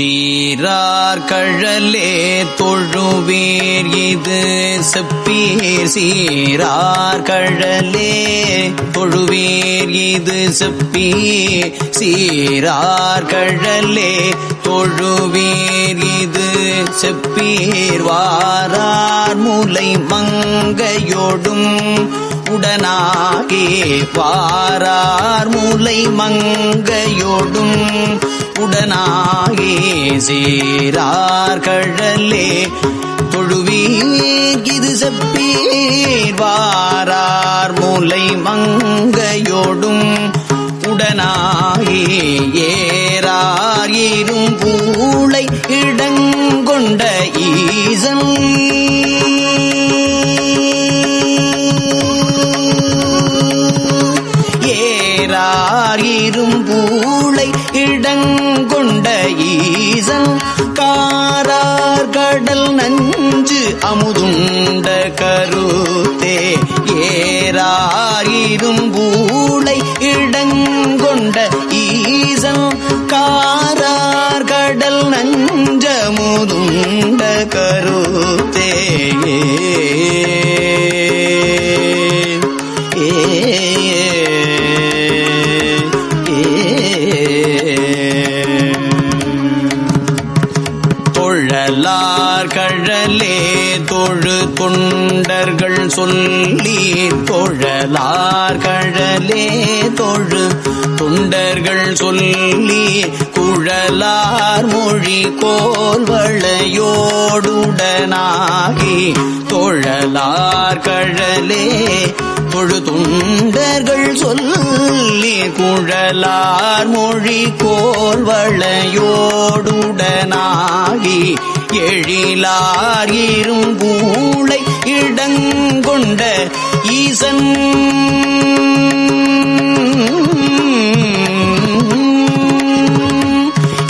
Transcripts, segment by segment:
சீரார் கழலே தொழுவீர் இது செப்பீர். சீரார் கழலே தொழுவீர் இது செப்பீர். சீரார் கழலே தொழுவீர் இது செப்பீர். வாரார் முலை மங்கையோடும் உடனாகே வாரார் முலை மங்கையோடும் உடனாகே சீரார் கழலே தொழுவீர் செப்பீர் வாரார் மூலை மங்கையோடும் உடனாகே ஏறார் இரும் பூளை இடங்கொண்ட ஈசன். காரிரும்பூளை இடங்கொண்ட ஈசன் காரார் கடல் நஞ்சு அமுதுண்ட கருத்தே ஏராரிரும்பூளை இடங்கொண்ட ஈசன் காரார் கடல் நஞ்சமுதுண்ட கருத்தே ஏ. தொழலார் கழலே தொழு தொண்டர்கள் சொல்லி தொழலார் கழலே தொழு தொண்டர்கள் சொல்லி குழலார் மொழி கோல்வளையோடுடனாகி தொழலார் கழலே தொழு தொண்டர்கள் சொல்லி குழலார் மொழி கோல்வளையோடுடனாகி எழிலார் இரும்பூளை இடங்கொண்ட ஈசன்.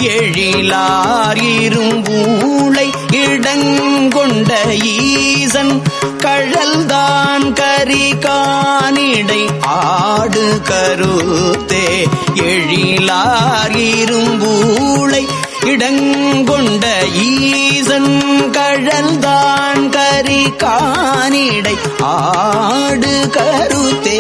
எழிலார் இரும்பூளை இடங்கொண்ட ஈசன். கழல்தான் கரி காணிடை ஆடு கருத்தே. எழிலார் இரும்பூளை இடங்கொண்ட ஈசன் கழல்தான் கரி காணிடை ஆடு கருத்தே.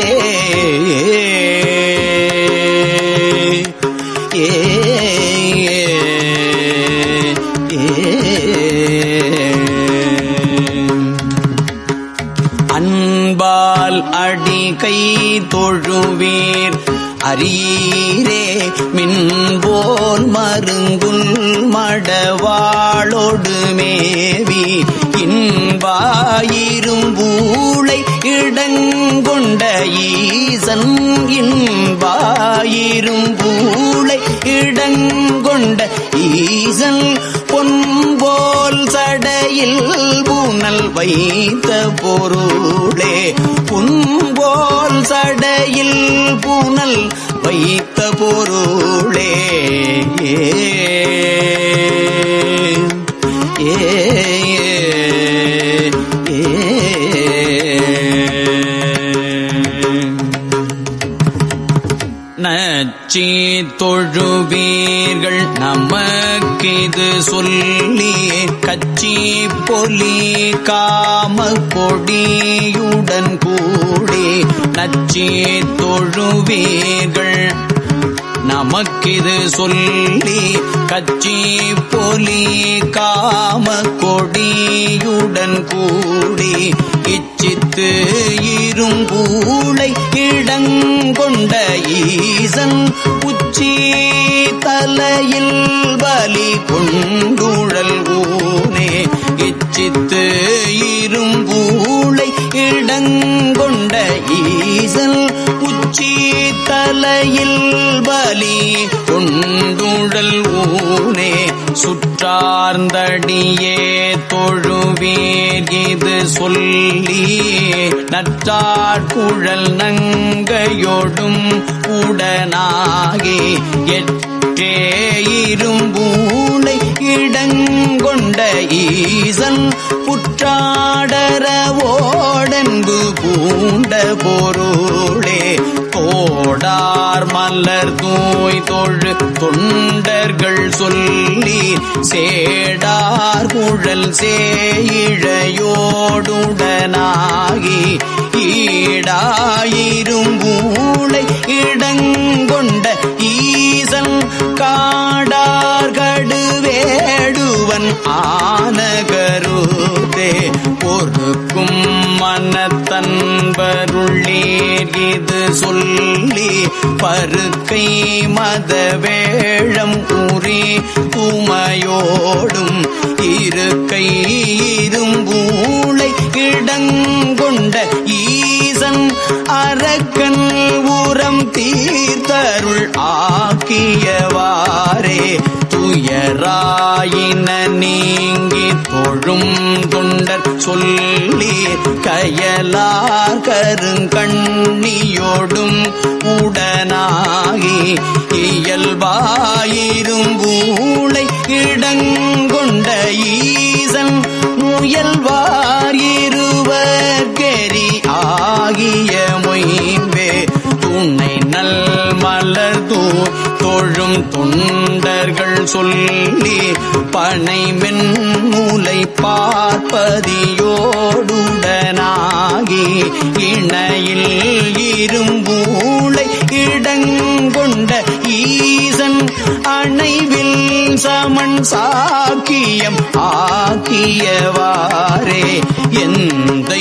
அன்பால் அடி கை தொழுவீர். அரீரே மின்போல் மருங்குல் மடவாளோடு மேவி இன்பாயிரும்பூளை இடங்கொண்ட ஈசன் இன்பாயிரும்பூளை இடங்கொண்ட ஈசன் பொன்போல் சடையில் பூனல் வைத்த பொருளே போல் சடையில் பூனல் வைத்த பொருளே. ஏ நச்சி தொழுவீர்கள் நமக்கிது சொல்லி கச்சி பொலி காம கொடியுடன் கூடி நச்சி தொழுவீர்கள். நமக்கிது சொல்லி கச்சி பொலி காம கொடியுடன் கூடி இச்சித்து இரும்பூளை இடங்கொண்ட ஈசன் உச்சி தலையில் பலி கொண்டுழல் ஊனே. இச்சித்து இரும்பூளை கொண்ட ஈசல் உச்சி தலையில் பலி கொண்டுடல் ஊனே சுற்றார்ந்தடியே தொழுவீர் இது சொல்லி நற்றாட்குழல் நங்கையோடும் உடனாகி எட்டே இரும்பூனை இடங்கொண்ட ஈசன் புற்றாடர ஓடன்பு பூண்ட பொருளே கோடார் மலர் தூய் தொழு தொண்டர்கள் சொல்லி சேடார் குழல் சேயிழையோடுடனாகி ஈடாயிரும்பூளை இடங்கொண்ட ஈசன் காடார்கடு வேடுவன் ஆனகருதே பொறுக்கும் மனத்தன்பருள்ளீர் இது சொல்லி பருக்கை மத வேழம் உரி துமையோடும் இருக்கை இரும்பூழ துயராயின நீங்கி தொழும் தொண்டர் சொல்லி கயலார் கருங்கண்ணியோடும் உடனாகி இயல்பாயிரும் பூளை இடங்கொண்ட ஈசன் முயல்வார் இருவர்கெரி ஆகிய மொயம்பே துணை நல் மலர் தூ தோழும் தொண்டர்கள் சொல்லி பனை மென்மூலை பார்ப்பதியோடுடனாகி இணையில் இரும்பூளை இடங்கொண்ட ஈசன் அணைவில் சமன் சாக்கியம் ஆக்கியவாரே எந்த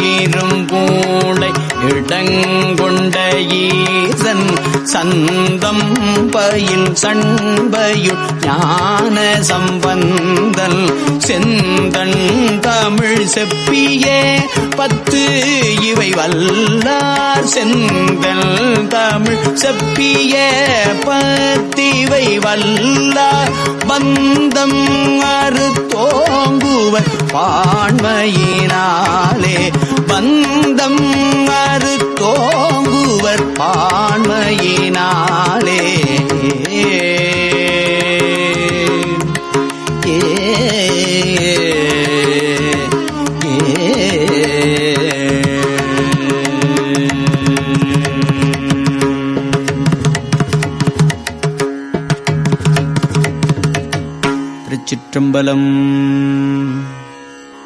இரும்பூளை இடங்கொண்ட ஈசன் சந்தம் பயில் சண்பயுள் ஞான சம்பந்தல். செந்தன் தமிழ் செப்பிய பத்து இவை வல்லார். செந்தல் தமிழ் செப்பிய பத்திவ வல்லார் பந்தம் அறுத்தோங்குவர் பான்மையினாலே. பந்தம் அறுத்தோங்குவர் பான்மையினாலே. அம்பலம்.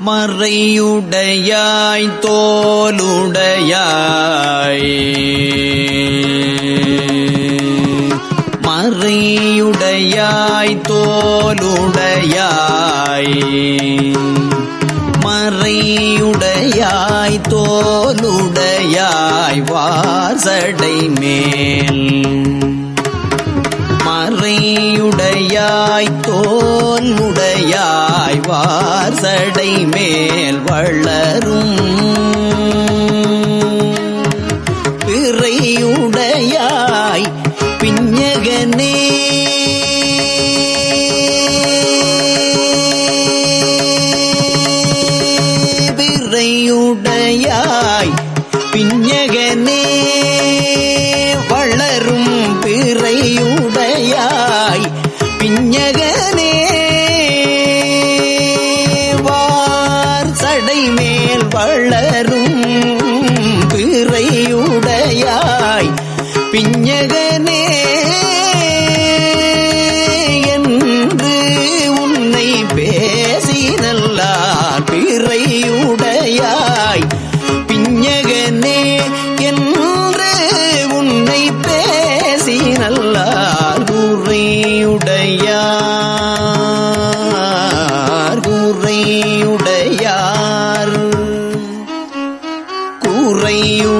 மறையுடையாய் தோலுடையாய் மறையுடையாய் தோலுடையாய் மறையுடையாய் தோலுடையாய் வாசடை மேல். மறையுடையாய் தோன்முடையாய் வார்சடை மேல் வளரும். பிறையுடையாய் பிஞ்சகனே பிறையுடையாய் பிஞ்சகனே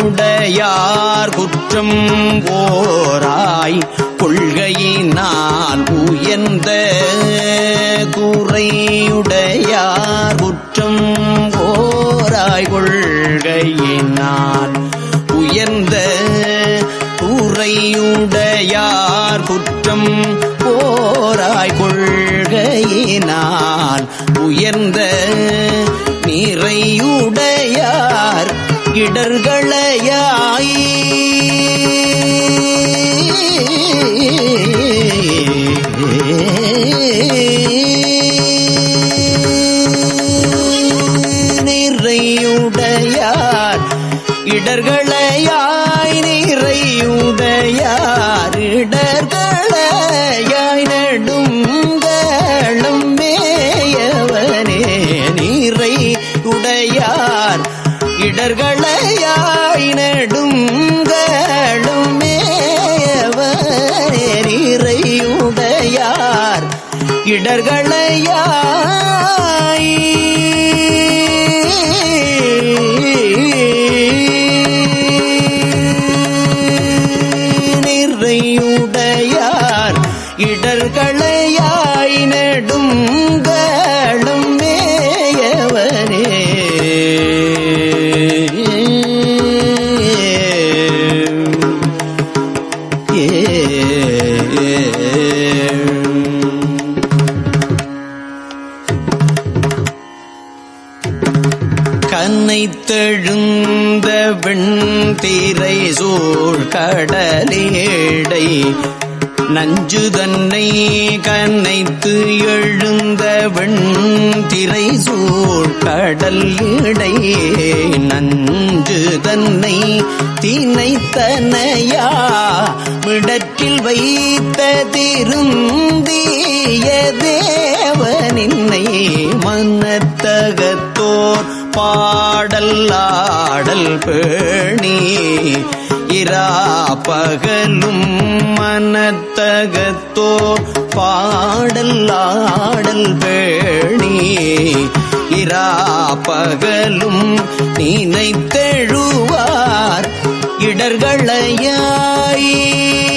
உடையார் குற்றம் ஓராய் கொள்கையினால் உயர்ந்த கூறையுடையார் குற்றம் ஓராய் கொள்கையினால் உயர்ந்த கூறையுடையார் குற்றம் ஓராய் கொள்கையினால் உயர்ந்த நிறையுடையார் இடர்களையாய் நிறையுடையார் இடர்கள் இடர்களையாய் நஞ்சு தன்னை கனைத்து எழுந்த வெண்திரை சூழ் கடல் இடை. நஞ்சு தன்னை தீனைத்தனையா மிடற்றில் வைத்த திருந்திய தேவனின்னை பாடல் ஆடல் பேணி. இரா பகலும் மனத்தகத்தோ பாடல் ஆடல் பேணி. இரா பகலும் நினைத்தெழுவார் இடர்களையாயே.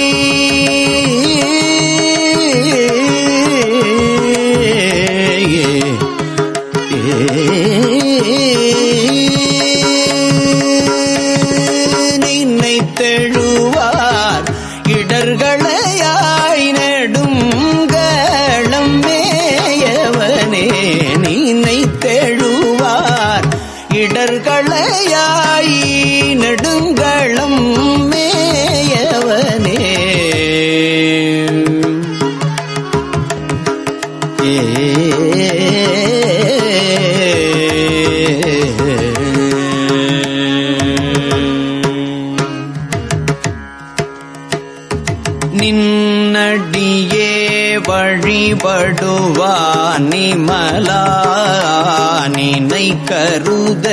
நினை கருத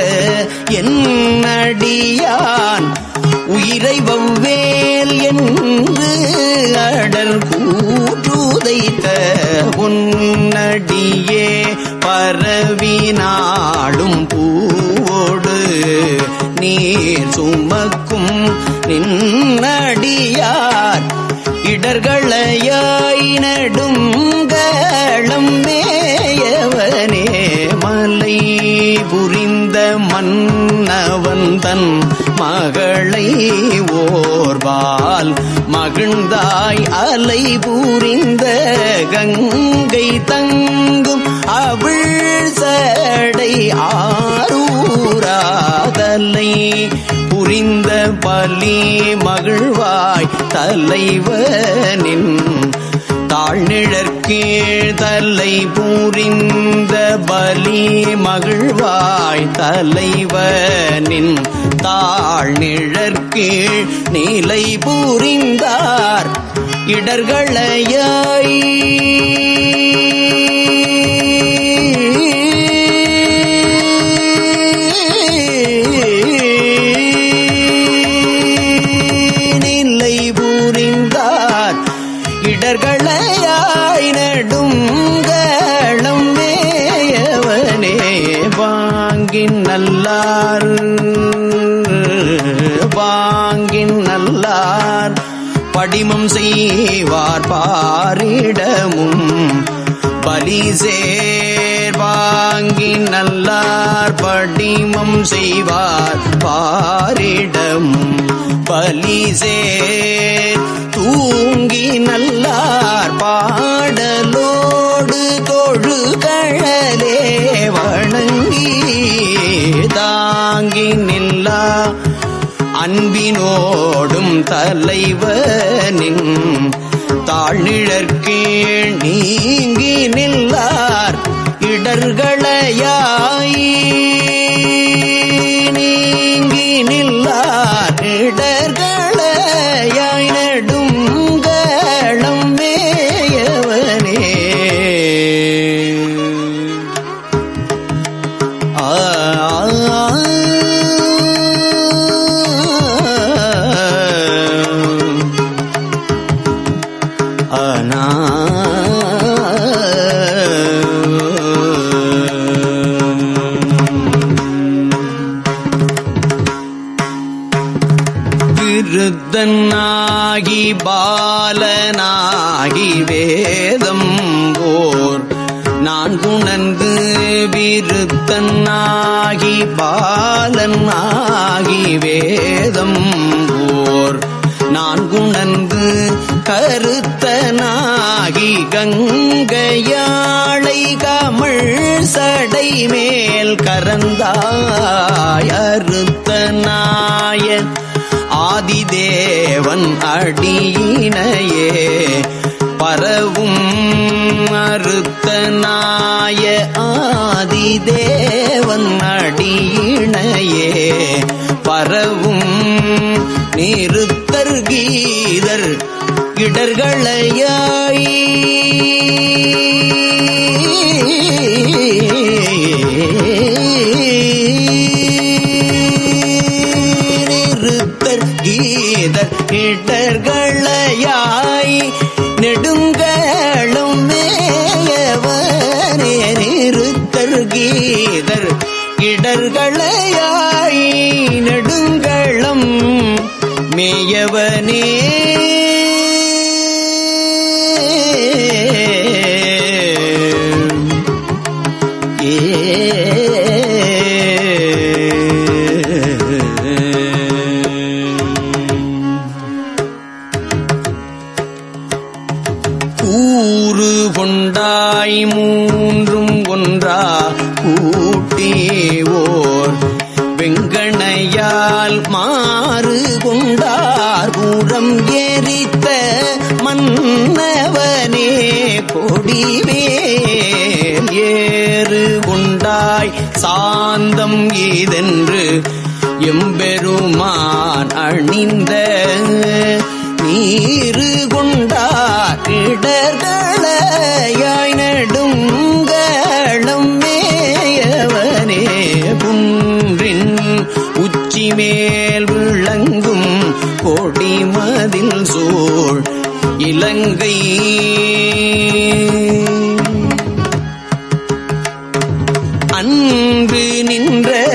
என்னடியான் உயிரை வவ்வேல் என்று அடல் கூற்றுதைத்த உன்னடியே பரவினாடும் பூவோடு நீர் சுமக்கும் நின்னடியார் இடர்களையாய் நடும் களம் மலை புரிந்த மன்னவந்தன் மகளை ஓர்வால் மகிழ்ந்தாய் அலை புரிந்த கங்கை தங்கும் அவிழ் சடை ஆரூராதலை. புரிந்த பலி மகிழ்வாய் தலைவனின் தாழ்நிழற்கீழ் கீழ்தலை பூரிந்த பலி மகிழ்வாய் தலைவனின் தாழ்நிழற்கீழ் நிலை பூரிந்தார் இடர்களையாய். நிலை பூரிந்தார் இடர்களையாய். நடும் களம் மேயவனே வாங்கின் நல்லார் வாங்கின் நல்லார். படிமம் செய்வார் பாரிடமும் பலி சேர் நல்லார் படிமம் செய்வார். பாரிடம் பலி தூங்கி நல்லார் பாடலோடு தொழுகழலே வணங்கி தாங்கி நில்லா அன்பினோடும் தலைவனின். தாழ்நிழற்கீழ் நீங்கி நில்லார். இடர்களையாய் நீங்கி நில்லார் விருத்தனாகி பாலனாகி வேதம் ஓர் நான் குணந்து விருத்தனாகி பாலன் ஆகி வேதம் ஓர் நான் குணந்து கருத்தனாகி கங்கையாளை கமிழ் சடை மேல் கரந்தாய். அறுத்தனாய ஆதிதேவன் அடியினையே பரவும் மறுத்தனாய ஆதிதேவன் அடியினையே பரவும் நிறுத்தர் கீதர் இடர்களையாய் மேல் விளங்கும் கொடிமதில் சூழ் இலங்கை. அன்று நின்ற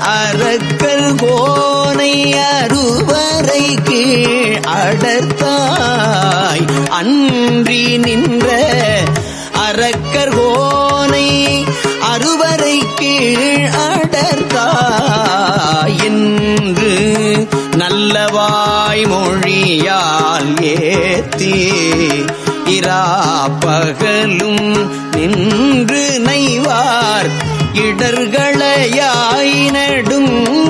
அரக்கல் கோனை அறுவரை கீழ் அடர்த்தாய். அன்றி நல்லவாய் மொழியால் ஏத்தி இராப்பகலும் நின்று நைவார் இடர்களையாய் நடுங்களம்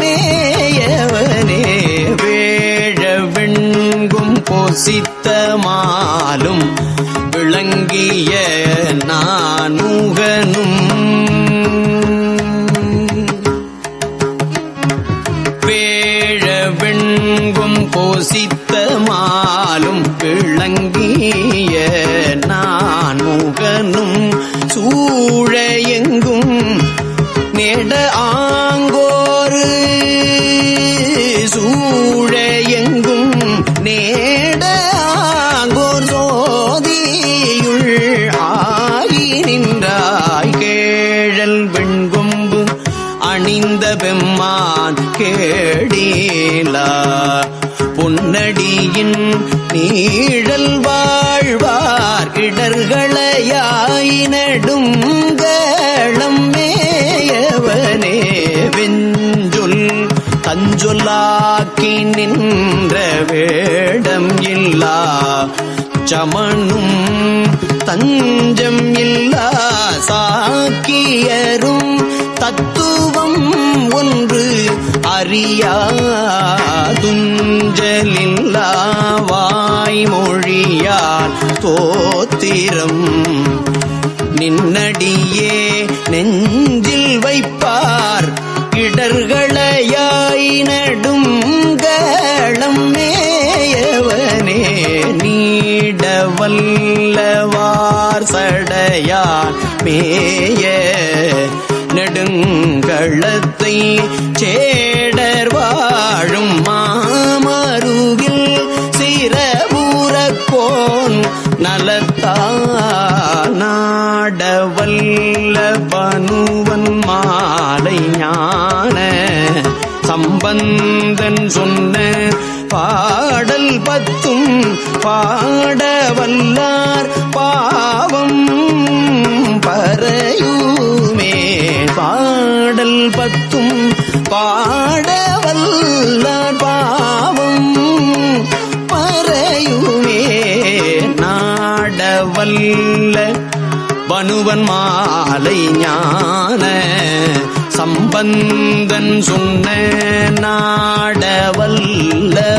மேயவனே வேழ வெண்கும் பொசித்த மாலும் விளங்கிய நானுகனும் நெட ஆங்கோரு சூழ எங்கும் நேட ஆங்கோர் சோதியுள் ஆகி நின்றாய். கேழல் வெண்கொம்பு அணிந்த பெம்மான் கேடீலா. பொன்னடியின் நீழல் வாழ்வார் இடர்களையாய் நடுங்களம் மேயவனே வெஞ்சொல் தஞ்சொல்லாக்கி நின்ற வேடம் இல்லா. சமனும் தஞ்சம் இல்லா சாக்கியரும் தத்துவம் ஒன்று அறியாதுஞ்சலில்லா. வாய்மொழியார் தோத்திரம் நின்னடியே நெஞ்சில் வைப்பார். இடர்களையாய் நடுங்களம் மேயவனே நீடவல்லவார் சடையான் மேய நெடுங்களத்தை சேடர் வாழும் மாமருவில் சிறபூரக்கோன் நலத்தா நாடவல்ல பனுவ ஞான சம்பந்தன் சொன்ன பாடல் பத்தும் பாட வல்லார் பாவம் பறையுமே பாடல் பத்தும் பாட வல்லார் பாவம் பறையுமே நாடவல்ல பனுவன் மாலை ஞான சம்பந்தன் சொன்ன நாடவல்ல.